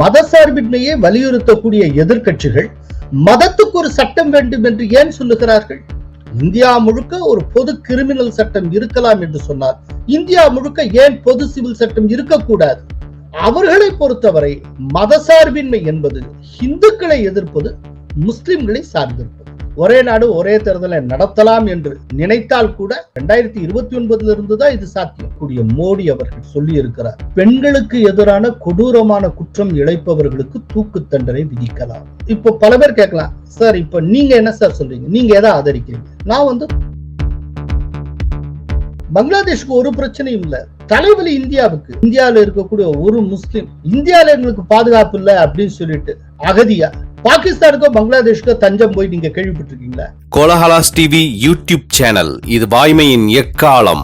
மதசார்பின்மையை வலியுறுத்தக்கூடிய எதிர்கட்சிகள் மதத்துக்கு ஒரு சட்டம் வேண்டும் என்று ஏன் சொல்லுகிறார்கள்? இந்தியா முழுக்க ஒரு பொது கிரிமினல் சட்டம் இருக்கலாம் என்று சொன்னார். இந்தியா முழுக்க ஏன் பொது சிவில் சட்டம் இருக்கக்கூடாது? அவர்களை பொறுத்தவரை மதசார்பின்மை என்பது இந்துக்களை எதிர்ப்பது முஸ்லிம்களை சார்ந்திருப்பது ஒரே நாடு ஒரே தேர்தலை நடத்தலாம் என்று நினைத்தால் கூட இரண்டாயிரத்தி இருபத்தி ஒன்பதுல இருந்து தான் இது சாத்தியம். கூடிய மோடி அவர்கள் சொல்லி இருக்கிறார் பெண்களுக்கு எதிரான கொடூரமான குற்றம் இழைப்பவர்களுக்கு தூக்கு தண்டனை விதிக்கலாம். இப்போ பல பேர் கேட்கலாம் சார் இப்ப நீங்க என்ன சார் சொல்றீங்க? நீங்க எதை ஆதரிக்கிறீங்க? நான் வந்து பங்களாதேஷ்க்கு ஒரு பிரச்சனையும் இல்ல. தலைவலி இந்தியாவுக்கு. இந்தியாவில் இருக்கக்கூடிய ஒரு முஸ்லிம் இந்தியால எங்களுக்கு பாதுகாப்பு இல்லை அப்படின்னு சொல்லிட்டு அகதியா பாகிஸ்தானுக்கோ பங்களாதேஷ்க்கோ தஞ்சம் போய் நீங்க கேள்விப்பட்டிருக்கீங்களா? Kolahalas TV YouTube channel. இது வாய்மையின் எக்காலம்.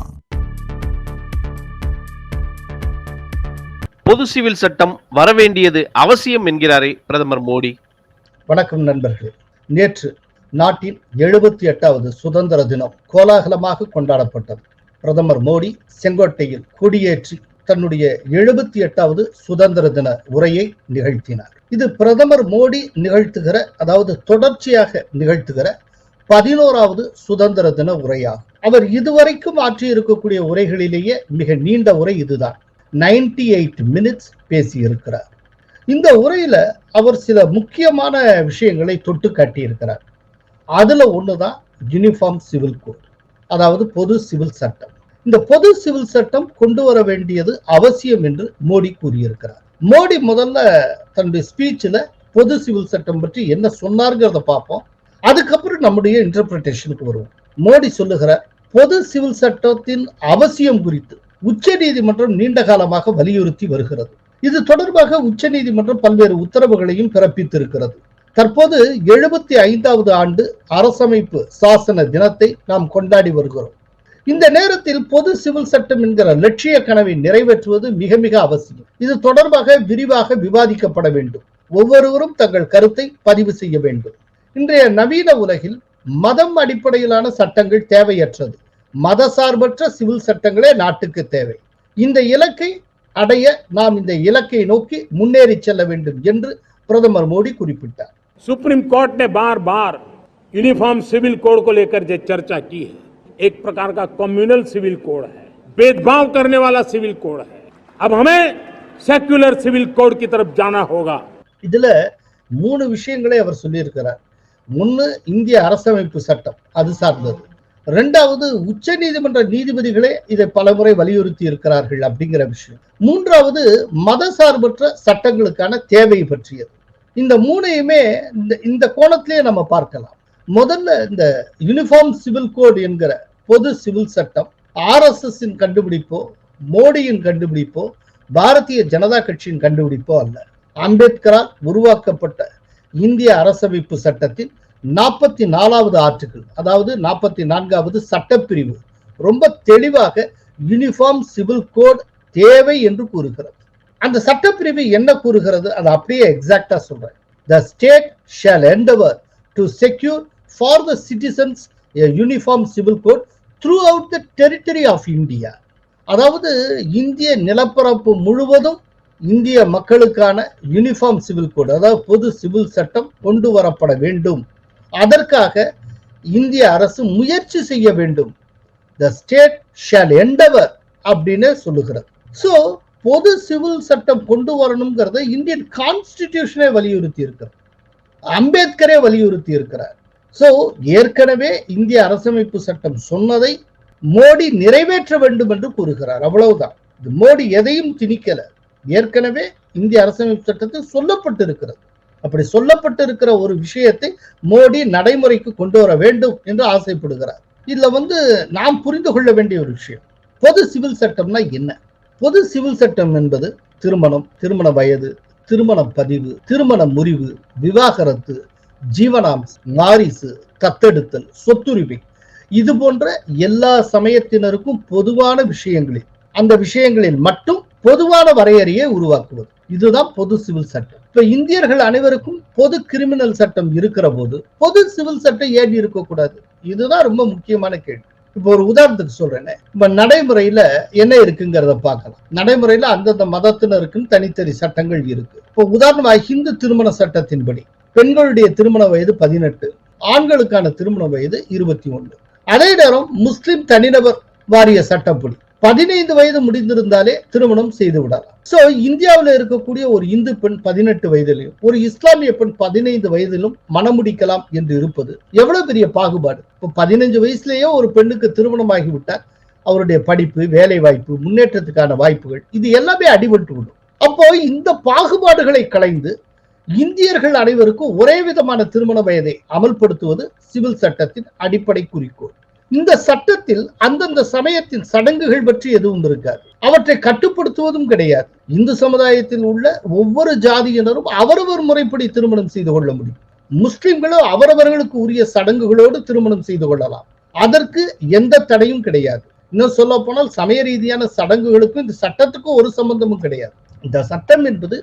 பொது சிவில் சட்டம் வரவேண்டியது அவசியம் என்கிறாரே பிரதமர் மோடி. வணக்கம் நண்பர்களே. நேற்று நாட்டின் எழுபத்தி எட்டாவது சுதந்திர தினம் கோலாகலமாக கொண்டாடப்பட்டது. பிரதமர் மோடி செங்கோட்டையில் கொடியேற்றி தன்னுடைய எழுபத்தி எட்டாவது சுதந்திர தின உரையை நிகழ்த்தினார். இது பிரதமர் மோடி நிகழ்த்துகிற அதாவது தொடர்ச்சியாக நிகழ்த்துகிற பதினோராவது சுதந்திர தின உரையாகும் அவர் இதுவரைக்கும் ஆற்றி இருக்கக்கூடிய உரைகளிலேயே மிக நீண்ட உரை இதுதான். நைன்டி எயிட் மினிட்ஸ் பேசியிருக்கிறார். இந்த உரையில அவர் சில முக்கியமான விஷயங்களை தொட்டு காட்டியிருக்கிறார். அதுல ஒண்ணுதான் யூனிஃபார்ம் சிவில் கோட் அதாவது பொது சிவில் சட்டம். இந்த பொது சிவில் சட்டம் கொண்டு வர வேண்டியது அவசியம் என்று மோடி கூறியிருக்கிறார். மோடி முதல்ல தன்னுடைய ஸ்பீச்சில் பொது சிவில் சட்டம் பற்றி என்ன சொன்னார்ங்கிறத பார்ப்போம். அதுக்கப்புறம் நம்முடைய இன்டர்பிரிட்டேஷனுக்கு வருவோம். மோடி சொல்லுகிற பொது சிவில் சட்டத்தின் அவசியம் குறித்து உச்ச நீதிமன்றம் நீண்ட காலமாக வலியுறுத்தி வருகிறது. இது தொடர்பாக உச்ச நீதிமன்றம் பல்வேறு உத்தரவுகளையும் பிறப்பித்திருக்கிறது. தற்போது எழுபத்தி ஐந்தாவது ஆண்டு அரசமைப்பு சாசன தினத்தை நாம் கொண்டாடி வருகிறோம். இந்த நேரத்தில் பொது சிவில் சட்டம் என்கிற லட்சிய கனவை நிறைவேற்றுவது மிக மிக அவசியம் இது தொடர்பாக விரிவாக விவாதிக்கப்பட வேண்டும் ஒவ்வொருவரும் தங்கள் கருத்தை பதிவு செய்ய வேண்டும் இன்றைய நவீன உலகில் மதம் அடிப்படையிலான சட்டங்கள் தேவையற்றது மதசார்பற்ற சிவில் சட்டங்களே நாட்டுக்கு தேவை இந்த இலக்கை அடைய நாம் இந்த இலக்கை நோக்கி முன்னேறி செல்ல வேண்டும் என்று பிரதமர் மோடி குறிப்பிட்டார் सुप्रीम कोर्ट ने बार बार यूनिफॉर्म सिविल कोड को लेकर जो चर्चा की है एक प्रकार का कम्युनल सिविल कोड है भेदभाव करने वाला सिविल कोड है अब हमें सेक्युलर सिविल कोड की तरफ जाना होगा இதுல மூணு விஷயங்களை அவர் சொல்லியிருக்கிறார் ஒன்னு இந்திய அரசமைப்பு சட்டம் அது சார்ந்தது ரெண்டாவது உச்ச நீதிமன்ற நீதிபதிகளே இதை பலமுறை வலியுறுத்தி இருக்கிறார்கள் அப்படிங்கிற விஷயம் மூன்றாவது மதசார்பற்ற சட்டங்களுக்கான தேவை பற்றியது இந்த மூணையுமே இந்த இந்த கோணத்திலேயே நம்ம பார்க்கலாம் முதல்ல இந்த யூனிஃபார்ம் சிவில் கோட் என்கிற பொது சிவில் சட்டம் ஆர்எஸ்எஸ் கண்டுபிடிப்போ மோடியின் கண்டுபிடிப்போ பாரதிய ஜனதா கட்சியின் கண்டுபிடிப்போ அல்ல. அம்பேத்கரால் உருவாக்கப்பட்ட இந்திய அரசமைப்பு சட்டத்தின் நாற்பத்தி நாலாவது ஆர்டிகிள் அதாவது நாற்பத்தி நான்காவது சட்டப்பிரிவு. ரொம்ப தெளிவாக யூனிஃபார்ம் சிவில் கோட் தேவை என்று கூறுகிறது. அந்த சட்டப்பிரிவு என்ன கூறுகிறது? அது அப்படியே எக்ஸாக்டா சொல்றேன். The state shall endeavour to secure for the citizens uniform civil code throughout the territory of India அதாவது இந்திய நிலப்பரப்பு முழுவதும் இந்திய மக்களுக்கான யூனிஃபார்ம் சிவில் கோட் அதாவது பொது சிவில் சட்டம் கொண்டு வரப்பட வேண்டும். அதற்காக இந்திய அரசு முயற்சி செய்ய வேண்டும். த ஸ்டேட் ஷால் எண்டவர் அப்படின்னு சொல்லுகிறது. ஸோ பொது சிவில் சட்டம் கொண்டு வரணுங்கிறத இந்தியன் கான்ஸ்டிடியூஷனே வலியுறுத்தி இருக்கிறது. அம்பேத்கரே வலியுறுத்தி இருக்கிறார். ஸோ ஏற்கனவே இந்திய அரசமைப்பு சட்டம் சொன்னதை மோடி நிறைவேற்ற வேண்டும் என்று கூறுகிறார். அவ்வளவுதான். இது மோடி எதையும் திணிக்கல. ஏற்கனவே இந்திய அரசமைப்பு சட்டத்தில் சொல்லப்பட்டிருக்கிறது. அப்படி சொல்லப்பட்டிருக்கிற ஒரு விஷயத்தை மோடி நடைமுறைக்கு கொண்டு வர வேண்டும் என்று ஆசைப்படுகிறார். இதுல வந்து நாம் புரிந்து கொள்ள வேண்டிய ஒரு விஷயம். பொது சிவில் சட்டம்னா என்ன? பொது சிவில் சட்டம் என்பது திருமணம் திருமண வயது திருமண பதிவு திருமண முறிவு விவாகரத்து ஜீவனாம்ஸ் வாரிசு தத்தெடுத்தல் சொத்துரிமை. இது போன்ற எல்லா சமயத்தினருக்கும் பொதுவான விஷயங்களில் அந்த விஷயங்களில் மட்டும் பொதுவான வரையறையை உருவாக்குவது. இதுதான் பொது சிவில் சட்டம். இப்ப இந்தியர்கள் அனைவருக்கும் பொது கிரிமினல் சட்டம் இருக்கிற போது பொது சிவில் சட்டம் ஏன் இருக்கக்கூடாது? இதுதான் ரொம்ப முக்கியமான கேள்வி. இப்போ ஒரு உதாரணத்துக்கு சொல்றேனே. இப்ப நடைமுறையில என்ன இருக்குங்கிறத பார்க்கலாம். நடைமுறையில அந்தந்த மதத்தினருக்குன்னு தனித்தனி சட்டங்கள் இருக்கு. இப்போ உதாரணமாக ஹிந்து திருமண சட்டத்தின்படி. பெண்களுடைய திருமண வயது பதினெட்டு ஆண்களுக்கான திருமண வயது இருபத்தி ஒன்று. அதே நேரம் முஸ்லிம் தனிநபர் வாரிய சட்டப்படி பதினைந்து வயது முடிந்திருந்தாலே திருமணம் செய்து விடலாம் சோ இந்தியாவில் இருக்கக்கூடிய ஒரு இந்து பெண் பதினெட்டு வயதிலும் ஒரு இஸ்லாமிய பெண் பதினைந்து வயதிலும் மணமுடிக்கலாம் என்று இருப்பது எவ்வளவு பெரிய பாகுபாடு? இப்போ பதினஞ்சு வயசுலயே ஒரு பெண்ணுக்கு திருமணம் ஆகிவிட்டால் அவருடைய படிப்பு வேலை வாய்ப்பு முன்னேற்றத்துக்கான வாய்ப்புகள் இது எல்லாமே அடிபட்டு விடும் அப்போ இந்த பாகுபாடுகளை களைந்து இந்தியர்கள் அனைவருக்கும் ஒரே விதமான திருமண வயதை அமல்படுத்துவது சிவில் சட்டத்தின் அடிப்படை குறிக்கோள். இந்த சட்டத்தில் அந்தந்த சமயத்தின் சடங்குகள் பற்றி எதுவும் இருக்காது. அவற்றை கட்டுப்படுத்துவதும் கிடையாது. இந்து சமுதாயத்தில் உள்ள ஒவ்வொரு ஜாதியினரும் அவரவர் முறைப்படி திருமணம் செய்து கொள்ள முடியும். முஸ்லிம்களும் அவரவர்களுக்கு உரிய சடங்குகளோடு திருமணம் செய்து கொள்ளலாம். அதற்கு எந்த தடையும் கிடையாது. இன்னும் சொல்ல போனால் சமய ரீதியான சடங்குகளுக்கும் இந்த சட்டத்துக்கும் ஒரு சம்பந்தமும் கிடையாது. இந்த சட்டம் என்பது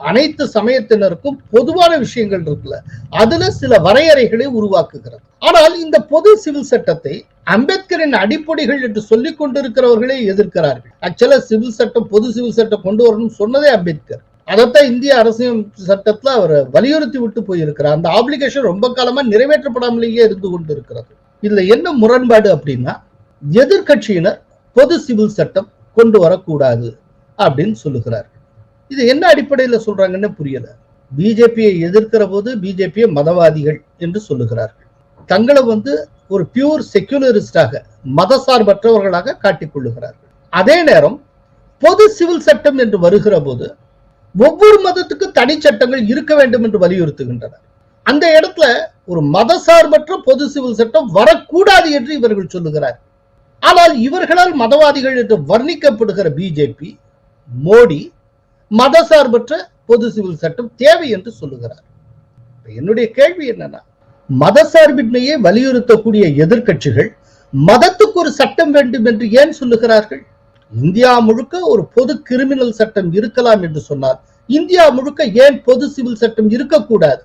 அனைத்து சமயத்தினருக்கும் பொதுவான விஷயங்கள் இருக்குல்ல. அதுல சில வரையறைகளை உருவாக்குகிறது. ஆனால் இந்த பொது சிவில் சட்டத்தை அம்பேத்கரின் அடிப்படைகள் என்று சொல்லிக் கொண்டிருக்கிறவர்களே எதிர்க்கிறார்கள். ஆக்சுவலா சிவில் சட்டம் பொது சிவில் சட்டம் கொண்டு வரணும்னு சொன்னதே அம்பேத்கர். அதைத்தான் இந்திய அரசியல் சட்டத்துல அவர் வலியுறுத்தி விட்டு போயிருக்கிறார். அந்த ஆப்ளிகேஷன் ரொம்ப காலமா நிறைவேற்றப்படாமலேயே இருந்து கொண்டு இருக்கிறது இதுல என்ன முரண்பாடு அப்படின்னா எதிர்கட்சியினர் பொது சிவில் சட்டம் கொண்டு வரக்கூடாது அப்படின்னு சொல்லுகிறார். இது என்ன அடிப்படையில சொல்றாங்கன்னு புரியல. பிஜேபியை எதிர்க்கிற போது பிஜேபியை மதவாதிகள் என்று சொல்லுகிறார்கள். தங்களை வந்து ஒரு பியூர் செக்யூலரிஸ்டாக மதசார்பற்றவர்களாக காட்டிக் கொள்ளுகிறார்கள். அதே நேரம் பொது சிவில் சட்டம் என்று வருகிற போது ஒவ்வொரு மதத்துக்கு தனி சட்டங்கள் இருக்க வேண்டும் என்று வலியுறுத்துகின்றனர். அந்த இடத்துல ஒரு மதசார்பற்ற பொது சிவில் சட்டம் வரக்கூடாது என்று இவர்கள் சொல்லுகிறார் ஆனால் இவர்களால் மதவாதிகள் என்று வர்ணிக்கப்படுகிற பிஜேபி மோடி மதசார்பற்ற பொது சிவில் சட்டம் தேவை என்று சொல்லுகிறார். என்னுடைய கேள்வி என்னன்னா மதசார்பின்மையை வலியுறுத்தக்கூடிய எதிர்கட்சிகள் மதத்துக்கு ஒரு சட்டம் வேண்டும் என்று ஏன் சொல்லுகிறார்கள்? இந்தியா முழுக்க ஒரு பொது கிரிமினல் சட்டம் இருக்கலாம் என்று சொன்னார் இந்தியா முழுக்க ஏன் பொது சிவில் சட்டம் இருக்கக்கூடாது?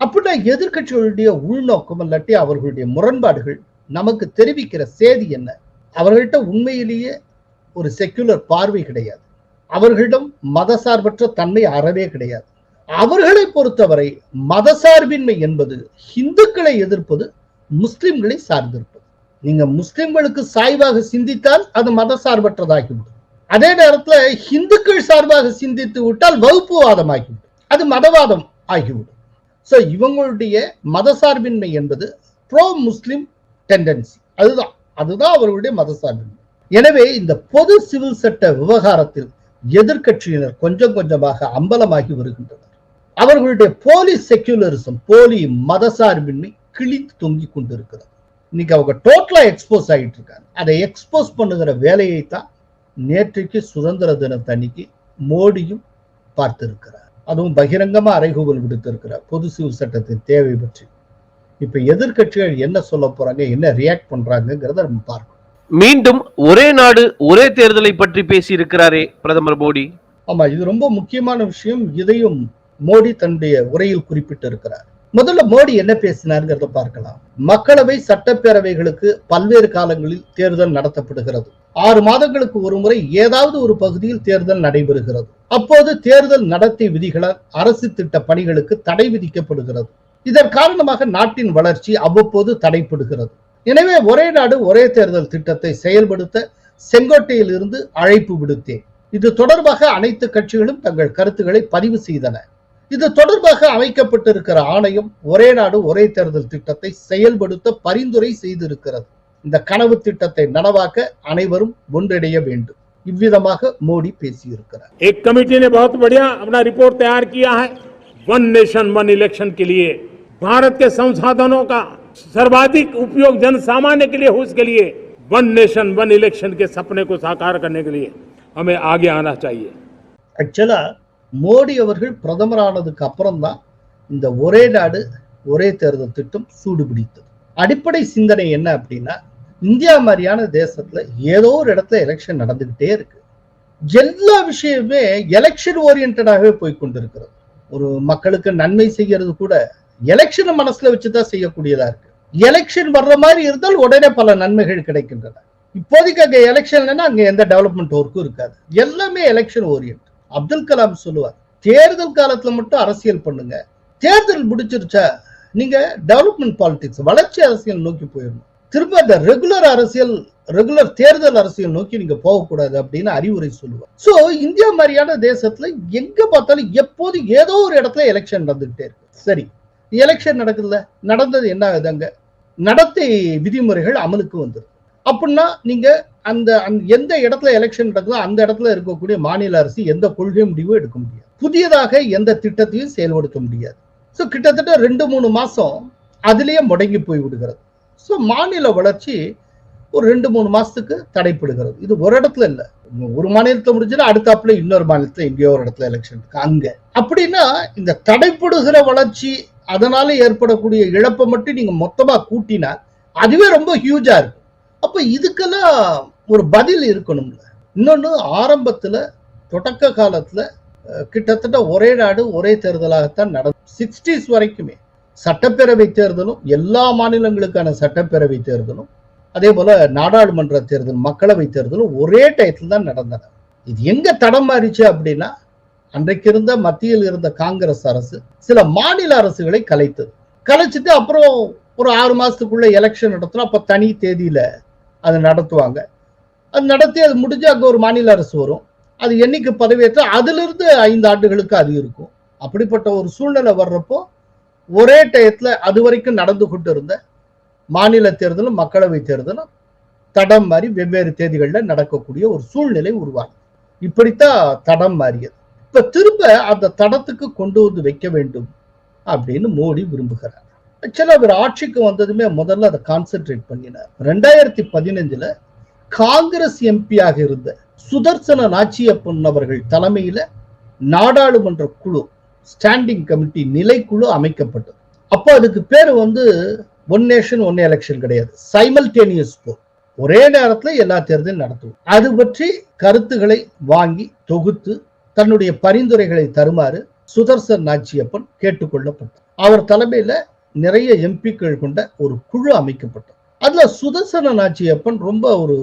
அப்படின்னா எதிர்க்கட்சிகளுடைய உள்நோக்கம் இல்லாட்டி அவர்களுடைய முரண்பாடுகள் நமக்கு தெரிவிக்கிற செய்தி என்ன? அவர்கள்ட்ட உண்மையிலேயே ஒரு செக்குலர் பார்வை கிடையாது. அவர்களிடம் மதசார்பற்ற தன்மை அறவே கிடையாது. அவர்களை பொறுத்தவரை மதசார்பின்மை என்பது இந்துக்களை எதிர்ப்பது முஸ்லிம்களை சார்ந்திருப்பது. நீங்க முஸ்லிம்களுக்கு சாய்வாக சிந்தித்தால் அது மதசார்பற்றதாகிவிடும். அதே நேரத்துல இந்துக்கள் சார்பாக சிந்தித்து விட்டால் வகுப்புவாதம் ஆகிவிடும் அது மதவாதம் ஆகிவிடும். சோ இவங்களுடைய மதசார்பின்மை என்பது ப்ரோ முஸ்லிம் டெண்டன்சி அதுதான். அதுதான் அவர்களுடைய மதசார்பின்மை எனவே இந்த பொது சிவில் சட்ட விவகாரத்தில் எதிர்க்கட்சியினர் கொஞ்சம் கொஞ்சமாக அம்பலமாகி வருகின்றனர். அவர்களுடைய போலி செக்யூலரிசம் போலி மதசார்பின்மை கிழித்து தொங்கிக் கொண்டிருக்கிறது. இன்னைக்கு அவங்க டோட்டலா எக்ஸ்போஸ் ஆகிட்டு இருக்காங்க. அதை எக்ஸ்போஸ் பண்ணுகிற வேலையை தான் நேற்றைக்கு சுதந்திர தினத்தன்னைக்கு மோடியும் பார்த்திருக்கிறார். அதுவும் பகிரங்கமா அறைகூவல் விடுத்திருக்கிறார். பொது சிவில் சட்டத்தின் தேவை பற்றி. இப்ப எதிர்க்கட்சிகள் என்ன சொல்ல போறாங்க என்ன ரியாக்ட் பண்றாங்கிறத நம்ம பார்க்கணும். மீண்டும் ஒரே நாடு ஒரே தேர்தலை பற்றி பேசி இருக்கிறாரே பிரதமர் மோடி. ஆமா இது ரொம்ப முக்கியமான விஷயம். இதையும் மோடி தன்னுடைய உரையில் குறிப்பிட்டு இருக்கிறார் முதல்ல மோடி என்ன பேசினார்ங்கிறத பார்க்கலாம். மக்களவை சட்டப்பேரவைகளுக்கு பல்வேறு காலங்களில் தேர்தல் நடத்தப்படுகிறது. ஆறு மாதங்களுக்கு ஒரு முறை ஏதாவது ஒரு பகுதியில் தேர்தல் நடைபெறுகிறது. அப்போது தேர்தல் நடத்தை விதிகளால் அரசு திட்ட பணிகளுக்கு தடை விதிக்கப்படுகிறது. இதன் காரணமாக நாட்டின் வளர்ச்சி அவ்வப்போது தடைப்படுகிறது எனவே ஒரே நாடு ஒரே தேர்தல் திட்டத்தை செயல்படுத்த செங்கோட்டையில் இருந்து அழைப்பு விடுத்தேன் இது தொடர்பாக அனைத்து கட்சிகளும் தங்கள் கருத்துக்களை பதிவு செய்தன இது தொடர்பாக அமைக்கப்பட்டிருக்கிற ஆணையம் ஒரே நாடு ஒரே தேர்தல் திட்டத்தை செயல்படுத்த பரிந்துரை செய்திருக்கிறது இந்த கனவு திட்டத்தை நனவாக்க அனைவரும் ஒன்றிணைய வேண்டும் இவ்விதமாக மோடி பேசியிருக்கிறார் एक कमेटी ने बहुत बढ़िया अपना रिपोर्ट तैयार किया है वन नेशन वन इलेक्शन के लिए भारत के संसाधनों का सर्वाधिक उपयोग जन सामान्य के लिए हो इसके लिए वन नेशन वन इलेक्शन के सपने को साकार करने के लिए हमें आगे आना चाहिए ஆக்சுவலா மோடி அவர்கள் பிரதமரானதுக்கு அப்புறம் தான் இந்த ஒரே நாடு ஒரே தேர்தல் திட்டம் சூடுபிடித்தது அடிப்படை சிந்தனை என்ன அப்படின்னா இந்தியா மாதிரியான தேசத்துல ஏதோ ஒரு இடத்துல எலெக்ஷன் நடந்துகிட்டே இருக்கு எல்லா விஷயமே எலெக்ஷன் ஓரியன்டாகவே போய் கொண்டிருக்கிறது ஒரு மக்களுக்கு நன்மை செய்யறது கூட எலெக்ஷனை மனசுல வச்சுதான் செய்யக்கூடியதா இருக்கு. எலெக்ஷன் வர்ற மாதிரி இருந்தால் உடனே பல நன்மைகள் கிடைக்கின்றன. இப்போதைக்கு அங்க எலெக்ஷன் அங்க எந்த டெவலப்மெண்ட் ஒர்க்கும் இருக்காது. எல்லாமே எலெக்ஷன் ஓரியன்ட் அப்துல் கலாம் சொல்லுவார் தேர்தல் காலத்துல மட்டும் அரசியல் பண்ணுங்க. தேர்தல் முடிச்சிருச்சா நீங்க டெவலப்மெண்ட் பாலிடிக்ஸ் வளர்ச்சி அரசியல் நோக்கி போயிடணும். திரும்ப அந்த ரெகுலர் அரசியல் ரெகுலர் தேர்தல் அரசியல் நோக்கி நீங்க போகக்கூடாது அப்படின்னு அறிவுரை சொல்லுவார். சோ இந்தியா மாதிரியான தேசத்துல எங்க பார்த்தாலும் எப்போது ஏதோ ஒரு இடத்துல எலெக்ஷன் நடந்துகிட்டே இருக்கு. சரி எலெக்ஷன் நடக்குதுல்ல நடந்தது என்ன ஆகுது அங்க? நடத்தை விதிமுறைகள் அமலுக்கு வந்துடும் அப்படின்னா நீங்க அந்த எந்த இடத்துல எலெக்ஷன் நடக்குதோ அந்த இடத்துல இருக்கக்கூடிய மாநில அரசு எந்த கொள்கை முடிவும் எடுக்க முடியாது. புதியதாக எந்த திட்டத்தையும் செயல்படுத்த முடியாது. ஸோ கிட்டத்தட்ட ரெண்டு மூணு மாசம் அதுலயே முடங்கி போய் விடுகிறது. ஸோ மாநில வளர்ச்சி ஒரு ரெண்டு மூணு மாசத்துக்கு தடைப்படுகிறது. இது ஒரு இடத்துல இல்லை. ஒரு மாநிலத்தை முடிஞ்சுன்னா அடுத்தாப்புல இன்னொரு மாநிலத்தில் எங்கேயோ ஒரு இடத்துல எலெக்ஷன் இருக்கு. அங்க. அப்படின்னா இந்த தடைப்படுகிற வளர்ச்சி அதனால ஏற்படக்கூடிய இழப்பை மட்டும் நீங்க மொத்தமா கூட்டினா அதுவே ரொம்ப ஹியூஜா இருக்கும். அப்ப இதுக்கெல்லாம் ஒரு பதில் இருக்கணும்ல. இன்னொன்னு ஆரம்பத்துல தொடக்க காலத்துல கிட்டத்தட்ட ஒரே நாடு ஒரே தேர்தலாகத்தான் நடந்தது சிக்ஸ்டீஸ் வரைக்குமே சட்டப்பேரவை தேர்தலும் எல்லா மாநிலங்களுக்கான சட்டப்பேரவை தேர்தலும் அதே போல நாடாளுமன்ற தேர்தல் மக்களவை தேர்தலும் ஒரே டயத்தில் தான் நடந்தன இது எங்க தடம் மாறிச்சு அப்படின்னா அன்றைக்கு இருந்த மத்தியில் இருந்த காங்கிரஸ் அரசு சில மாநில அரசுகளை கலைத்தது. கலைச்சிட்டு அப்புறம் ஒரு ஆறு மாசத்துக்குள்ள எலெக்ஷன் நடத்தணும். அப்ப தனி தேதியில அது நடத்துவாங்க. அது நடத்தி அது முடிஞ்சு அங்கே ஒரு மாநில அரசு வரும். அது என்னைக்கு பதவியேற்ற அதுல இருந்து ஐந்து ஆண்டுகளுக்கு அது இருக்கும். அப்படிப்பட்ட ஒரு சூழ்நிலை வர்றப்போ ஒரே டயத்துல அது வரைக்கும் நடந்து கொண்டு இருந்த மாநில தேர்தலும் மக்களவை தேர்தலும் தடம் மாறி வெவ்வேறு தேதிகளில் நடக்கக்கூடிய ஒரு சூழ்நிலை உருவாகும் இப்படித்தான் தடம் மாறியது. இப்ப திரும்ப அந்த தடத்துக்கு கொண்டு வந்து வைக்க வேண்டும் அப்படின்னு மோடி விரும்புகிறார். ஆக்சுவலா அவர் ஆட்சிக்கு வந்ததுமே முதல்ல அதை கான்சென்ட்ரேட் பண்ணினார். ரெண்டாயிரத்தி பதினஞ்சுல காங்கிரஸ் எம்பியாக இருந்த சுதர்சன நாச்சியப்பன் அவர்கள் தலைமையில நாடாளுமன்ற குழு ஸ்டாண்டிங் கமிட்டி நிலைக்குழு அமைக்கப்பட்டது. அப்போ அதுக்கு பேர் வந்து ஒன் நேஷன் ஒன் எலெக்ஷன் கிடையாது. Simultaneous poll. ஒரே நேரத்துல எல்லா தேர்தலும் நடத்துவோம். அது பற்றி கருத்துக்களை வாங்கி தொகுத்து தன்னுடைய பரிந்துரைகளை தருமாறு சுதர்சன் நாச்சியப்பன் கேட்டுக்கொள்ளப்பட்டார். அவர் தலைமையில நிறைய எம்பிக்கள் கொண்ட ஒரு குழு அமைக்கப்பட்டது. அதுல சுதர்சன நாச்சியப்பன் ரொம்ப ஒரு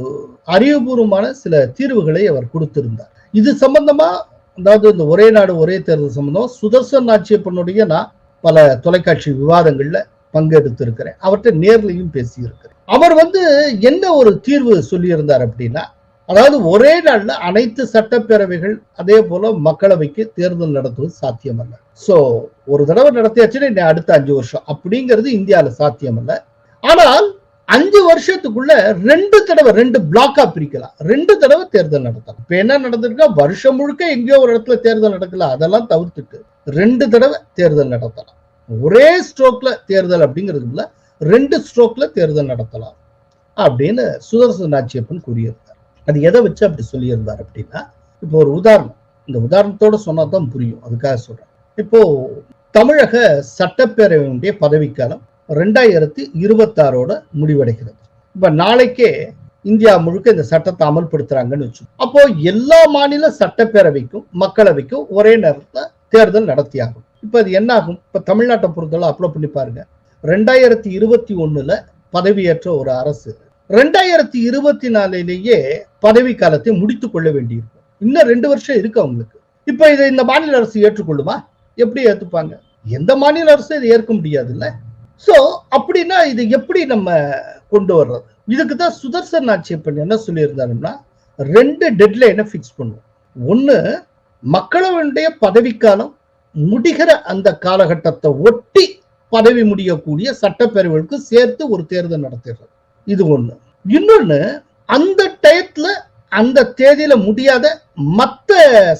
அறிவுபூர்வமான சில தீர்வுகளை அவர் கொடுத்திருந்தார். இது சம்பந்தமா அதாவது இந்த ஒரே நாடு ஒரே தேர்தல் சம்பந்தம் சுதர்சன் நாச்சியப்பனுடைய நான் பல தொலைக்காட்சி விவாதங்கள்ல பங்கெடுத்திருக்கிறேன். அவர்கிட்ட நேர்லையும் பேசியிருக்கிறேன். அவர் வந்து என்ன ஒரு தீர்வு சொல்லியிருந்தார் அப்படின்னா அதாவது ஒரே நாள்ல அனைத்து சட்டப்பேரவைகள் அதே போல மக்களவைக்கு தேர்தல் நடத்துவது சாத்தியமல்ல. சோ ஒரு தடவை நடத்தியாச்சுன்னா அடுத்த அஞ்சு வருஷம். அப்படிங்கிறது இந்தியால சாத்தியமல்ல. ஆனால் அஞ்சு வருஷத்துக்குள்ள ரெண்டு தடவை ரெண்டு பிளாக்கா பிரிக்கலாம். ரெண்டு தடவை தேர்தல் நடத்தலாம். இப்ப என்ன நடந்திருக்கா வருஷம் முழுக்க எங்கேயோ ஒரு இடத்துல தேர்தல் நடக்கல. அதெல்லாம் தவிர்த்துட்டு ரெண்டு தடவை தேர்தல் நடத்தலாம். ஒரே ஸ்ட்ரோக்ல தேர்தல் அப்படிங்கிறதுக்குள்ள ரெண்டு ஸ்ட்ரோக்ல தேர்தல் நடத்தலாம். அப்படின்னு சுதர்சன் நாச்சியப்பன் கூறியது. அது எதை வச்சு அப்படி சொல்லியிருந்தார் அப்படின்னா இப்போ ஒரு உதாரணம். இந்த உதாரணத்தோட சொன்னா தான் புரியும். அதுக்காக சொல்றேன். இப்போ தமிழக சட்டப்பேரவையினுடைய பதவிக்காலம் ரெண்டாயிரத்தி இருபத்தாறோட முடிவடைகிறது. இப்ப நாளைக்கே இந்தியா முழுக்க இந்த சட்டத்தை அமல்படுத்துறாங்கன்னு வச்சு அப்போ எல்லா மாநில சட்டப்பேரவைக்கும் மக்களவைக்கும் ஒரே நேரத்தில் தேர்தல் நடத்தியாகும் இப்ப அது என்ன ஆகும் இப்ப தமிழ்நாட்டை பொறுத்தவரை அப்ளை பண்ணி பாருங்க. ரெண்டாயிரத்தி இருபத்தி ஒண்ணுல பதவியேற்ற ஒரு அரசு ரெண்டாயிரத்தி இருபத்தி நாலுலேயே பதவி காலத்தை முடித்துக் கொள்ள வேண்டியிருக்கும். இன்னும் ரெண்டு வருஷம் இருக்கு அவங்களுக்கு இப்ப இதை இந்த மாநில அரசு ஏற்றுக்கொள்ளுமா? எப்படி ஏத்துப்பாங்க? எந்த மாநில அரசு இதை ஏற்க முடியாதுல்ல. சோ அப்படின்னா இது எப்படி நம்ம கொண்டு வர்றது? இதுக்கு தான் சுதர்சன் ஆட்சியப்பன் என்ன சொல்லியிருந்தாருன்னா ரெண்டு டெட்லைனை ஃபிக்ஸ் பண்ணுவோம். ஒண்ணு மக்களவனுடைய பதவிக்காலம் முடிகிற அந்த காலகட்டத்தை ஒட்டி பதவி முடியக்கூடிய சட்டப்பேரவைகளுக்கு சேர்த்து ஒரு தேர்தல் நடத்திடுறது. இது ஒண்ணு. இன்னொன்னு அந்த டயத்துல அந்த தேதியில முடியாத மத்த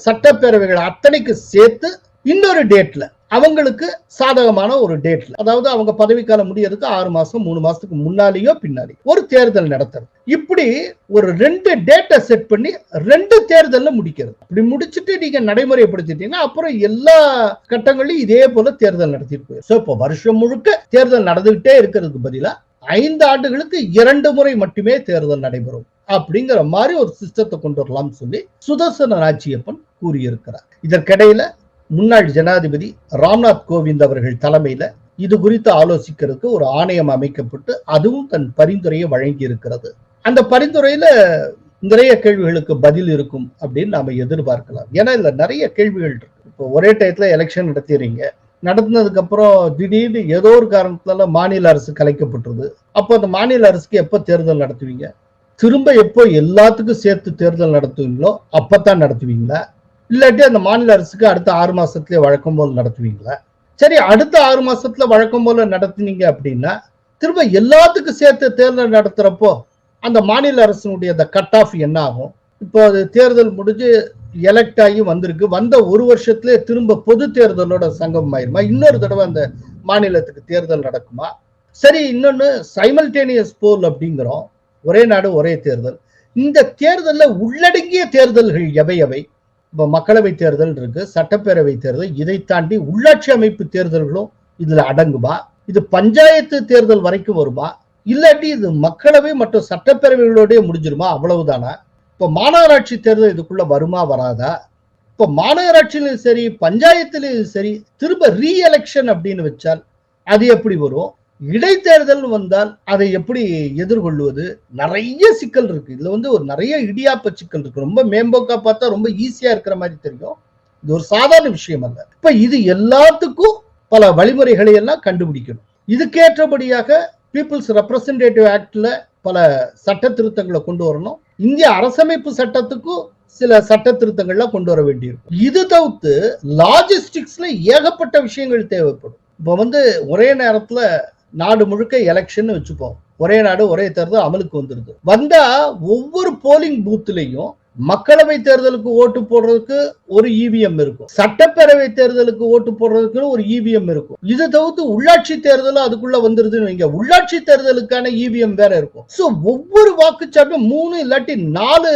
சட்டப்பேரவைகள் அத்தனைக்கு சேர்த்து இன்னொரு டேட்ல அவங்களுக்கு சாதகமான ஒரு டேட்ல. அதாவது அவங்க பதவிக்காலம் முடியறதுக்கு ஆறு மாசம் மூணு மாசத்துக்கு முன்னாலேயோ பின்னாடி ஒரு தேர்தல் நடத்துறது. இப்படி ஒரு ரெண்டு டேட்டை செட் பண்ணி ரெண்டு தேர்தல்ல முடிக்கிறது. இப்படி முடிச்சுட்டு நீங்க நடைமுறைப்படுத்திட்டீங்கன்னா அப்புறம் எல்லா கட்டங்களையும் இதே போல தேர்தல் நடத்திட்டு போயிடும் ஸோ இப்போ வருஷம் முழுக்க தேர்தல் நடந்துகிட்டே இருக்கிறதுக்கு பதிலா ஐந்து ஆண்டுகளுக்கு இரண்டு முறை மட்டுமே தேர்தல் நடைபெறும். அப்படிங்கிற மாதிரி ஒரு சிஸ்டத்தை கொண்டு வரலாம்னு சொல்லி சுதர்சன ராஜ்யப்பன் கூறியிருக்கிறார். இதற்கிடையில முன்னாள் ஜனாதிபதி ராம்நாத் கோவிந்த் அவர்கள் தலைமையில இது குறித்து ஆலோசிக்கிறதுக்கு ஒரு ஆணையம் அமைக்கப்பட்டு அதுவும் தன் பரிந்துரையை வழங்கி இருக்கிறது அந்த பரிந்துரையில நிறைய கேள்விகளுக்கு பதில் இருக்கும் அப்படின்னு நாம எதிர்பார்க்கலாம். ஏன்னா இதுல நிறைய கேள்விகள் இருக்கு. இப்போ ஒரே டயத்துல எலெக்ஷன் நடத்திடுறீங்க. நடத்தினதுக்கு அப்புறம் திடீர்னு ஏதோ ஒரு காரணத்துல மாநில அரசு கலைக்கப்பட்டுருது. அப்போ அந்த மாநில அரசுக்கு எப்போ தேர்தல் நடத்துவீங்க? திரும்ப எப்போ எல்லாத்துக்கும் சேர்த்து தேர்தல் நடத்துவீங்களோ அப்பதான் நடத்துவீங்களா? இல்லாட்டி அந்த மாநில அரசுக்கு அடுத்த ஆறு மாசத்துல வழக்கம் போல் நடத்துவீங்களா? சரி அடுத்த ஆறு மாசத்துல வழக்கம் போல நடத்துனீங்க அப்படின்னா திரும்ப எல்லாத்துக்கும் சேர்த்து தேர்தல் நடத்துறப்போ அந்த மாநில அரசினுடைய அந்த கட் ஆஃப் என்ன ஆகும்? இப்போ அது தேர்தல் முடிஞ்சு எலெக்ட் ஆகி வந்திருக்கு. வந்த ஒரு வருஷத்துல திரும்ப பொது தேர்தலோட சங்கம் ஆயிருமா? இன்னொரு தடவை அந்த மாநிலத்துக்கு தேர்தல் நடக்குமா? சரி இன்னொன்னு சைமல்டேனியஸ் போல் அப்படிங்கிறோம். ஒரே நாடு ஒரே தேர்தல். இந்த தேர்தலில் உள்ளடங்கிய தேர்தல்கள் எவை எவை? இப்போ மக்களவை தேர்தல் இருக்கு சட்டப்பேரவை தேர்தல் இதை தாண்டி உள்ளாட்சி அமைப்பு தேர்தல்களும் இதுல அடங்குமா? இது பஞ்சாயத்து தேர்தல் வரைக்கும் வருமா? இல்லாட்டி இது மக்களவை மற்றும் சட்டப்பேரவைகளோடய முடிஞ்சிருமா? அவ்வளவுதானா? இப்போ மாநகராட்சி தேர்தல் இதுக்குள்ள வருமா வராதா? இப்போ மாநகராட்சியிலும் சரி பஞ்சாயத்திலும் சரி திரும்ப ரீஎலெக்ஷன் அப்படின்னு வச்சால் அது எப்படி வரும்? இடைத்தேர்தல் வந்தால் அதை எப்படி எதிர்கொள்வது? நிறைய சிக்கல் இருக்கு. இதுல வந்து ஒரு நிறைய இடியாப்ப சிக்கல் இருக்கு. ரொம்ப மேம்போக்கா பார்த்தா ரொம்ப ஈஸியா இருக்கிற மாதிரி தெரியும். இது ஒரு சாதாரண விஷயம் அல்ல. இப்ப இது எல்லாத்துக்கும் பல வழிமுறைகளை எல்லாம் கண்டுபிடிக்கணும். இதுக்கேற்றபடியாக பீப்புள்ஸ் ரெப்ரசன்டேட்டிவ் ஆக்டில் பல சட்ட திருத்தங்களை கொண்டு வரணும். இந்திய அரசமைப்பு சட்டத்துக்கும் சில சட்ட திருத்தங்கள்லாம் கொண்டு வர வேண்டியிருக்கும். இது தவிர்த்து லாஜிஸ்டிக்ஸ்ல ஏகப்பட்ட விஷயங்கள் தேவைப்படும். இப்போ வந்து ஒரே நேரத்தில் நாடு முழுக்க எலெக்ஷன் வச்சுப்போம். ஒரே நாடு ஒரே தேர்தல் அமலுக்கு வந்துருது. வந்தா ஒவ்வொரு போலிங் பூத்துலையும் மக்களவை தேர்தலுக்கு ஓட்டு போடுறதுக்கு ஒரு இவிஎம் இருக்கும். சட்டப்பேரவை தேர்தலுக்கு ஓட்டு போடுறதுக்கு ஒரு இவிஎம் இருக்கும். இது தவிர்த்து உள்ளாட்சி தேர்தலும் அதுக்குள்ள வந்துருதுன்னு வைங்க. உள்ளாட்சி தேர்தலுக்கான இவிஎம் வேற இருக்கும். சோ ஒவ்வொரு வாக்குச்சாட்டும் மூணு இல்லாட்டி நாலு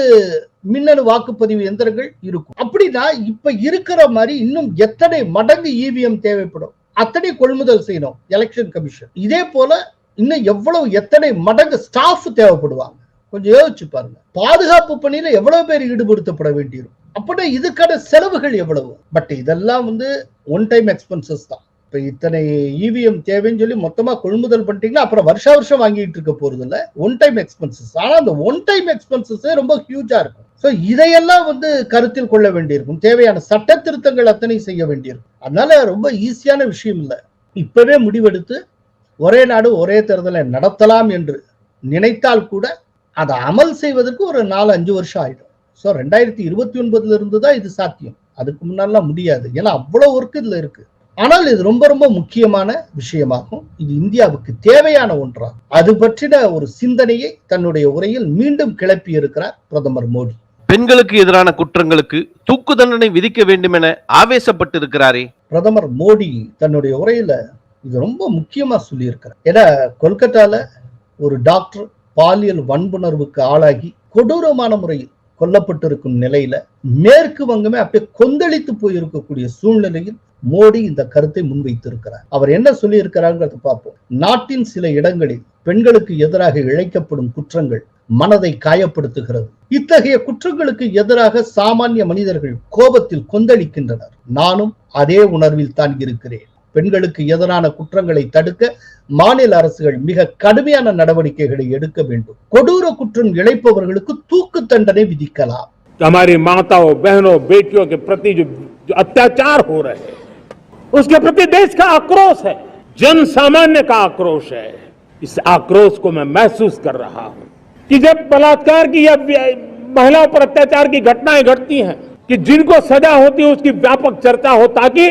மின்னணு வாக்குப்பதிவு எந்திரங்கள் இருக்கும். அப்படின்னா இப்ப இருக்கிற மாதிரி இன்னும் எத்தனை மடங்கு இவிஎம் தேவைப்படும்? அத்தனை கொள்முதல் செய்யணும். எலெக்ஷன் கமிஷன் இதே போல இன்னும் எவ்வளவு எத்தனை மடங்கு ஸ்டாஃப் தேவைப்படுவாங்க? கொஞ்சம் யோசிச்சு பாருங்க. பாதுகாப்பு பணியில எவ்வளவு பேர் ஈடுபடுத்தப்பட வேண்டியிருக்கும் அப்படின்னா இதுக்கான செலவுகள் எவ்வளவு? பட் இதெல்லாம் வந்து ஒன் டைம் எக்ஸ்பென்சஸ் தான். இப்ப இத்தனை இவிஎம் தேவைன்னு சொல்லி மொத்தமா கொள்முதல் பண்ணிட்டீங்கன்னா அப்புறம் வருஷா வருஷம் வாங்கிட்டு இருக்க போறது இல்ல ஒன் டைம் எக்ஸ்பென்சஸ் ஆனா அந்த ஒன் டைம் எக்ஸ்பென்சஸ் ரொம்ப ஹியூஜா இருக்கும். ஸோ இதையெல்லாம் வந்து கருத்தில் கொள்ள வேண்டியிருக்கும். தேவையான சட்ட திருத்தங்கள் அத்தனை செய்ய வேண்டியிருக்கும். அதனால ரொம்ப ஈஸியான விஷயம் இல்லை. இப்பவே முடிவெடுத்து ஒரே நாடு ஒரே தேர்தலை நடத்தலாம் என்று நினைத்தால் கூட அதை அமல் செய்வதற்கு ஒரு நாலு அஞ்சு வருஷம் ஆயிடும். ஸோ ரெண்டாயிரத்தி இருபத்தி ஒன்பதுல இருந்து தான் இது சாத்தியம். அதுக்கு முன்னாலாம் முடியாது. ஏன்னா அவ்வளவு ஒர்க் இதுல இருக்கு. ஆனால் இது ரொம்ப ரொம்ப முக்கியமான விஷயமாகும். இது இந்தியாவுக்கு தேவையான ஒன்றாகும் அது பற்றின ஒரு சிந்தனையை தன்னுடைய உரையில் மீண்டும் கிளப்பி இருக்கிறார் பிரதமர் மோடி. பெண்களுக்கு எதிரான குற்றங்களுக்கு தூக்கு தண்டனை விதிக்க வேண்டும் என ஆவேசப்பட்டிருக்கிறாரே. பிரதமர் மோடி தன்னுடைய உரையில இது ரொம்ப முக்கியமா சொல்லியிருக்கிறார். ஏன்னா கொல்கத்தால ஒரு டாக்டர் பாலியல் வன்புணர்வுக்கு ஆளாகி கொடூரமான முறையில் கொல்லப்பட்டிருக்கும் நிலையில மேற்கு வங்கமே அப்படியே கொந்தளித்து போயிருக்கக்கூடிய சூழ்நிலையில் மோடி இந்த கருத்தை முன்வைத்திருக்கிறார். அவர் என்ன சொல்லியிருக்கிறாருங்கிறத பார்ப்போம். நாட்டின் சில இடங்களில் பெண்களுக்கு எதிராக இழைக்கப்படும் குற்றங்கள் மனதை காயப்படுத்துகிறது. இத்தகைய குற்றங்களுக்கு எதிராக சாமானிய மனிதர்கள் கோபத்தில் கொந்தளிக்கின்றனர். நானும் அதே உணர்வில் தான் இருக்கிறேன். பெண்களுக்கு எதிரான குற்றங்களை தடுக்க மாநில அரசுகள் மிக கடுமையான நடவடிக்கைகளை எடுக்க வேண்டும் கொடூர குற்றம் இழைப்பவர்களுக்கு தூக்கு தண்டனை விதிக்கலாம் हमारी माताओं बहनों बेटियों के प्रति जो, जो अत्याचार हो रहे हैं उसके प्रति देश का आक्रोश है जन सामान्य का आक्रोश है इस आक्रोश को मैं महसूस कर रहा हूं कि जब बलात्कार की या व्य- महिलाओं पर अत्याचार की घटनाएं घटती हैं कि जिनको सजा होती है उसकी व्यापक चर्चा हो ताकि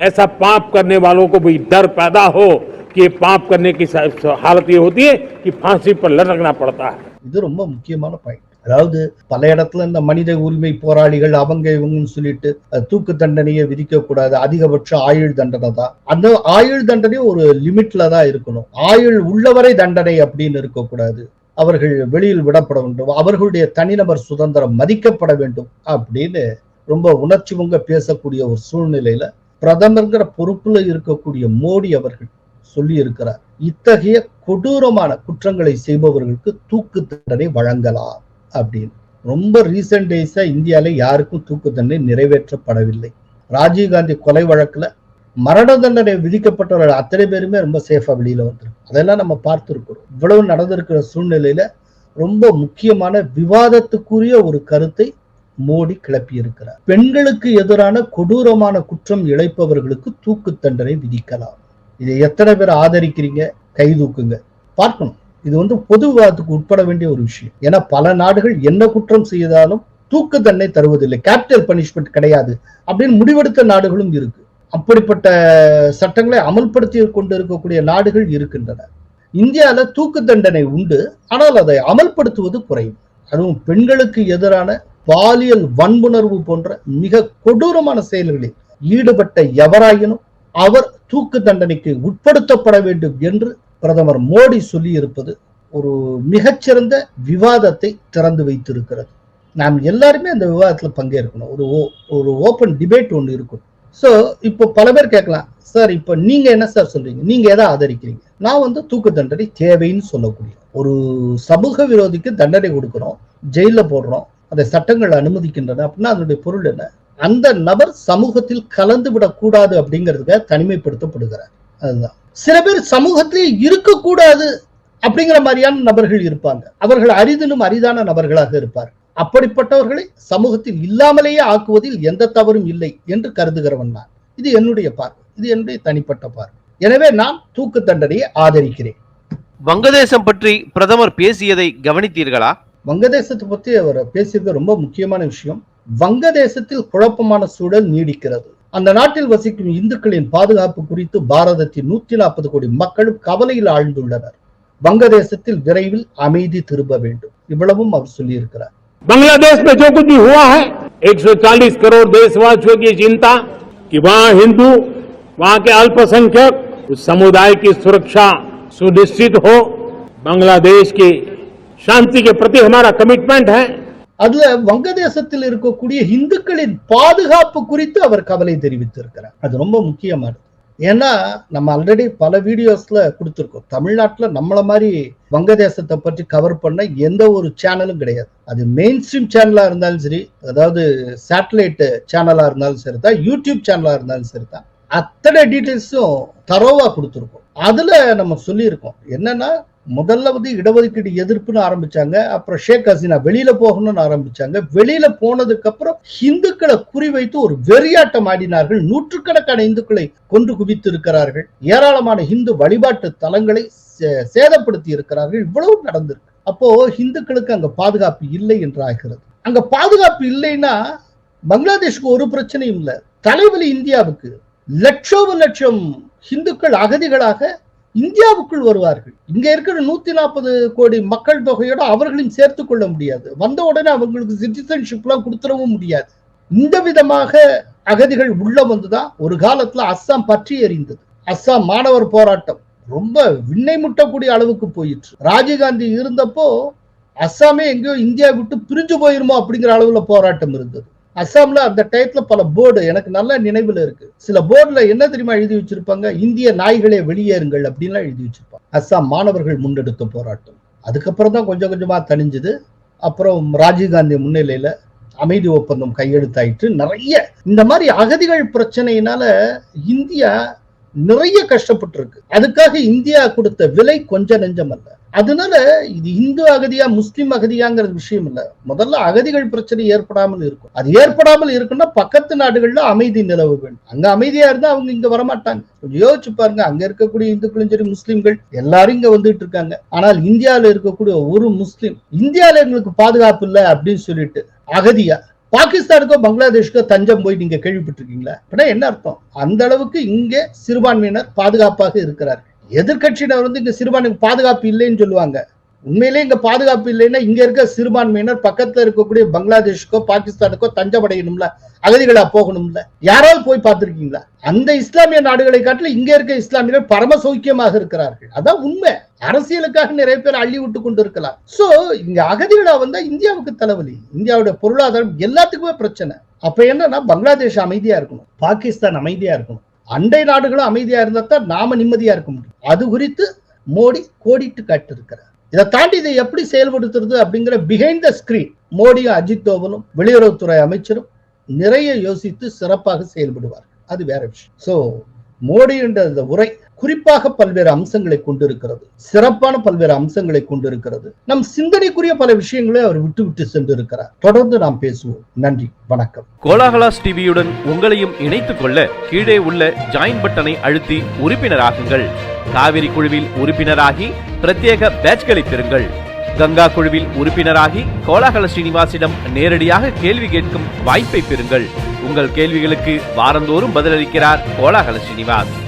ऐसा पाप करने वालों को भी डर पैदा हो कि ये पाप करने की स- हालत ये होती है कि फांसी पर लटकना पड़ता है இது ரொம்ப முக்கியமான பாயிண்ட் அதாவது பல இடத்துல இந்த மனித உரிமை போராளிகள் அவங்க இவங்கன்னு சொல்லிட்டு அஹ், தூக்கு தண்டனையை விதிக்க கூடாது அதிகபட்ச ஆயுள் தண்டனை தான் அந்த ஆயுள் தண்டனை ஒரு லிமிட்ல தான் இருக்கணும் ஆயுள் உள்ளவரை தண்டனை அப்படின்னு இருக்கக்கூடாது அவர்கள் வெளியில் விடப்பட வேண்டும் அவர்களுடைய தனிநபர் சுதந்திரம் மதிக்கப்பட வேண்டும் அப்படின்னு ரொம்ப உணர்ச்சி பொங்க பேசக்கூடிய ஒரு சூழ்நிலையில பிரதமர்ங்கிற பொறுப்புல இருக்கக்கூடிய மோடி அவர்கள் சொல்லி இருக்கிறார் இத்தகைய கொடூரமான குற்றங்களை செய்பவர்களுக்கு தூக்கு தண்டனை வழங்கலாம் அப்படின்னு. ரொம்ப ரீசெண்ட் டேஸா இந்தியால யாருக்கும் தூக்கு தண்டனை நிறைவேற்றப்படவில்லை. ராஜீவ்காந்தி கொலை வழக்குல மரண தண்டனை விதிக்கப்பட்டவர்கள் அத்தனை பேருமே ரொம்ப சேஃபா வெளியில வந்துருக்கு அதெல்லாம் நம்ம பார்த்துருக்கிறோம். இவ்வளவு நடந்திருக்கிற சூழ்நிலையில ரொம்ப முக்கியமான விவாதத்துக்குரிய ஒரு கருத்தை மோடி கிளப்பி இருக்கிறார் பெண்களுக்கு எதிரான கொடூரமான குற்றம் இழைப்பவர்களுக்கு தூக்கு தண்டனை விதிக்கலாம். இதை எத்தனை பேர் ஆதரிக்கிறீங்க? கை தூக்குங்க. பார்க்கணும். இது வந்து பொதுவாதத்துக்கு உட்பட வேண்டிய ஒரு விஷயம். ஏன்னா பல நாடுகள் என்ன குற்றம் செய்தாலும் தூக்கு தண்டனை தருவதில்லை. கேபிட்டல் பனிஷ்மெண்ட் கிடையாது அப்படின்னு முடிவெடுத்த நாடுகளும் இருக்கு. அப்படிப்பட்ட சட்டங்களை அமல்படுத்தி கொண்டு இருக்கக்கூடிய நாடுகள் இருக்கின்றன. இந்தியால தூக்கு தண்டனை உண்டு. ஆனால் அதை அமல்படுத்துவது குறைவு. அதுவும் பெண்களுக்கு எதிரான பாலியல் வன்புணர்வு போன்ற மிக கொடூரமான செயல்களில் ஈடுபட்ட எவராயினும் அவர் தூக்கு தண்டனைக்கு உட்படுத்தப்பட வேண்டும் என்று பிரதமர் மோடி சொல்லியிருப்பது ஒரு மிகச்சிறந்த விவாதத்தை திறந்து வைத்திருக்கிறது. நாம் எல்லாருமே அந்த விவாதத்தில் பங்கேற்கணும். ஒரு ஓ- ஒரு ஓப்பன் டிபேட் ஒன்று இருக்கும். சோ இப்போ பல பேர் கேட்கலாம் சார் இப்போ நீங்க என்ன சார் சொல்றீங்க? நீங்க எதை ஆதரிக்கிறீங்க? நான் வந்து தூக்கு தண்டனை தேவைன்னு சொல்லக்கூடிய ஒரு சமூக விரோதிக்கு தண்டனை கொடுக்குறோம் ஜெயில போடுறோம் அந்த சட்டங்கள் அனுமதிக்கின்றன அப்படின்னா அதனுடைய பொருள் என்ன? அந்த நபர் சமூகத்தில் கலந்து விடக்கூடாது அப்படிங்கிறதுக்காக தனிமைப்படுத்தப்படுகிறார். அதுதான். சில பேர் சமூகத்தில் இருக்கக்கூடாது அப்படிங்கிற மாதிரியான நபர்கள் இருப்பாங்க. அவர்கள் அரிதினும் அரிதான நபர்களாக இருப்பார். அப்படிப்பட்டவர்களை சமூகத்தில் இல்லாமலேயே ஆக்குவதில் எந்த தவறும் இல்லை என்று கருதுகிறவன் நான். இது என்னுடைய பார்வை. இது என்னுடைய தனிப்பட்ட பார்வை. எனவே நான் தூக்கு தண்டனையை ஆதரிக்கிறேன். வங்கதேசம் பற்றி பிரதமர் பேசியதை கவனித்தீர்களா? வங்கதேசத்தை பத்தி அவர் பேசியது ரொம்ப முக்கியமான விஷயம் வங்கதேசத்தில் குழப்பமான சூழல் நீடிக்கிறது அந்த நாட்டில் வசிக்கும் இந்துக்களின் பாதுகாப்பு குறித்து பாரதத்தின் நூத்தி நாற்பது கோடி மக்களும் கவலையில் ஆழ்ந்துள்ளனர் வங்கதேசத்தில் விரைவில் அமைதி திரும்ப வேண்டும் இவ்வளவும் அவர் சொல்லியிருக்கிறார் बांग्लादेश में जो कुछ भी हुआ है 140 करोड़ देशवासियों की चिंता कि वहां हिंदू वहां के अल्पसंख्यक उस समुदाय की सुरक्षा सुनिश्चित हो बांग्लादेश की சாந்தி பிரதி ஹமாரா கமிட்மெண்ட் ஹே. அதுல வங்கதேசத்தில் இருக்கக்கூடிய இந்துக்களின் பாதுகாப்பு குறித்து அவர் கவலை தெரிவித்திருக்கிறார். அது ரொம்ப முக்கியமானது. ஏன்னா நம்ம ஆல்ரெடி பல வீடியோஸ்ல கொடுத்துருக்கோம். தமிழ்நாட்டில் நம்மள மாதிரி வங்கதேசத்தை பற்றி கவர் பண்ண எந்த ஒரு சேனலும் கிடையாது. அது மெயின் ஸ்ட்ரீம் சேனலா இருந்தாலும் சரி அதாவது சேட்டலைட் சேனலா இருந்தாலும் சரி தான் யூடியூப் சேனலா இருந்தாலும் சரிதான் அத்தனை டீட்டெயில்ஸும் தரோவா கொடுத்துருக்கோம். அதுல நம்ம சொல்லியிருக்கோம். என்னன்னா முதல்ல வந்து இடஒதுக்கீடு எதிர்ப்புன்னு ஆரம்பிச்சாங்க. அப்புறம் ஷேக் ஹசீனா வெளியில போகணும்னு ஆரம்பிச்சாங்க. வெளியில போனதுக்கு அப்புறம் இந்துக்களை குறிவைத்து ஒரு வெறியாட்டம் ஆடினார்கள். நூற்றுக்கணக்கான இந்துக்களை கொன்று குவித்து இருக்கிறார்கள் ஏராளமான இந்து வழிபாட்டு தலங்களை சே- சேதப்படுத்தி இருக்கிறார்கள். இவ்வளவு நடந்திருக்கு. அப்போ இந்துக்களுக்கு அங்க பாதுகாப்பு இல்லை என்று ஆகிறது. அங்க பாதுகாப்பு இல்லைன்னா பங்களாதேஷ்க்கு ஒரு பிரச்சனையும் இல்லை. தலைவலி இந்தியாவுக்கு லட்சோப லட்சம் இந்துக்கள் அகதிகளாக இந்தியாவுக்குள் வருவார்கள். இங்க இருக்கிற நூத்தி நாற்பது கோடி மக்கள் தொகையோட அவர்களையும் சேர்த்து கொள்ள முடியாது. வந்த உடனே அவங்களுக்கு சிட்டிசன்ஷிப் எல்லாம் கொடுத்துடவும் முடியாது. இந்த விதமாக அகதிகள் உள்ள வந்துதான் ஒரு காலத்துல அஸ்ஸாம் பற்றி எறிந்தது அஸ்ஸாம் மாணவர் போராட்டம் ரொம்ப விண்ணை முட்டக்கூடிய அளவுக்கு போயிற்று. ராஜீவ்காந்தி இருந்தப்போ அஸ்ஸாமே எங்கேயோ இந்தியா விட்டு பிரிஞ்சு போயிருமோ அப்படிங்கிற அளவுல போராட்டம் இருந்தது. அஸ்ஸாம்ல அந்த டயத்துல பல போர்டு எனக்கு நல்ல நினைவுல இருக்கு. சில போர்டுல என்ன தெரியுமா எழுதி வச்சிருப்பாங்க? இந்திய நாய்களே வெளியேறுங்கள் அப்படின்லாம் எழுதி வச்சிருப்பாங்க. அஸ்ஸாம் மாணவர்கள் முன்னெடுத்த போராட்டம். அதுக்கப்புறம் தான் கொஞ்சம் கொஞ்சமா தணிஞ்சது. அப்புறம் ராஜீவ்காந்தி முன்னிலையில அமைதி ஒப்பந்தம் கையெழுத்தாயிட்டு நிறைய இந்த மாதிரி அகதிகள் பிரச்சனையினால இந்தியா நிறைய கஷ்டப்பட்டு இருக்கு அதுக்காக இந்தியா கொடுத்த விலை கொஞ்ச நெஞ்சம் அல்ல. அதனால இது இந்து அகதியா முஸ்லீம் அகதியாங்கிற விஷயம் இல்ல. முதல்ல அகதிகள் பிரச்சனை ஏற்படாமல் இருக்கும். அது ஏற்படாமல் இருக்குன்னா பக்கத்து நாடுகள்ல அமைதி நிலவு வேண்டும். அங்க அமைதியா இருந்தா அவங்க இங்க வரமாட்டாங்க. கொஞ்சம் யோசிச்சு பாருங்க. அங்க இருக்கக்கூடிய இந்துக்களும் சரி முஸ்லீம்கள் எல்லாரும் இங்க வந்துட்டு இருக்காங்க. ஆனால் இந்தியால இருக்கக்கூடிய ஒரு முஸ்லீம் இந்தியால எங்களுக்கு பாதுகாப்பு இல்லை அப்படின்னு சொல்லிட்டு அகதியா பாகிஸ்தானுக்கோ பங்களாதேஷ்க்கோ தஞ்சம் போய் நீங்க கேள்விப்பட்டிருக்கீங்களா? அப்படின்னா என்ன அர்த்தம்? அந்த அளவுக்கு இங்கே சிறுபான்மையினர் பாதுகாப்பாக இருக்கிறார்கள். எதிர்க்கட்சியினர் வந்து இங்க சிறுபான்மை பாதுகாப்பு இல்லைன்னு சொல்லுவாங்க. உண்மையிலே இங்க பாதுகாப்பு இல்லைன்னா இங்க இருக்க சிறுபான்மையினர் பக்கத்துல இருக்கக்கூடிய பங்களாதேஷுக்கோ பாகிஸ்தானுக்கோ தஞ்சம் அடையணும்ல அகதிகளா போகணும்ல யாராவது போய் பார்த்திருக்கீங்களா? அந்த இஸ்லாமிய நாடுகளை காட்டிலும் இங்க இருக்க இஸ்லாமியர்கள் பரம சௌக்கியமாக இருக்கிறார்கள். அதான் உண்மை. அரசியலுக்காக நிறைய பேர் அள்ளி விட்டு கொண்டு இருக்கலாம் சோ இங்க அகதிகளா வந்தா இந்தியாவுக்கு தலைவலி. இந்தியாவுடைய பொருளாதாரம் எல்லாத்துக்குமே பிரச்சனை. அப்ப என்னன்னா பங்களாதேஷ் அமைதியா இருக்கணும். பாகிஸ்தான் அமைதியா இருக்கணும். அண்டை நாடுகளும் அமைதியா இருந்தா தான் நாம நிம்மதியா இருக்க முடியும். அது குறித்து மோடி கோடிட்டு காட்டிருக்கிறார் இதை தாண்டி இதை எப்படி செயல்படுத்துறது அப்படிங்கிற பிஹைண்ட் த ஸ்கிரீன் மோடியும் அஜித் தோவலும் வெளியுறவுத்துறை அமைச்சரும் நிறைய யோசித்து சிறப்பாக செயல்படுவார் அது வேற விஷயம். சோ மோடி என்ற இந்த உரை குறிப்பாக பல்வேறு அம்சங்களை கொண்டிருக்கிறது. சிறப்பான பல்வேறு அம்சங்களை கொண்டிருக்கிறது. நம் சிந்தனைக்குரிய பல விஷயங்களை அவர் விட்டு விட்டு சென்று இருக்கிறார் தொடர்ந்து நாம் பேசுவோம். நன்றி. வணக்கம். கோலாகலாஸ் டிவியுடன் உங்களையும் இணைத்துக் கொள்ள கீழே உள்ள ஜாயின் பட்டனை அழுத்தி உறுப்பினராகுங்கள். காவிரி குழுவில் உறுப்பினராகி பிரத்யேக பேட்ச்களை பெறுங்கள். கங்கா குழுவில் உறுப்பினராகி கோலாகல ஸ்ரீனிவாசிடம் நேரடியாக கேள்வி கேட்கும் வாய்ப்பை பெறுங்கள். உங்கள் கேள்விகளுக்கு வாரந்தோறும் பதிலளிக்கிறார் Kolahala Srinivas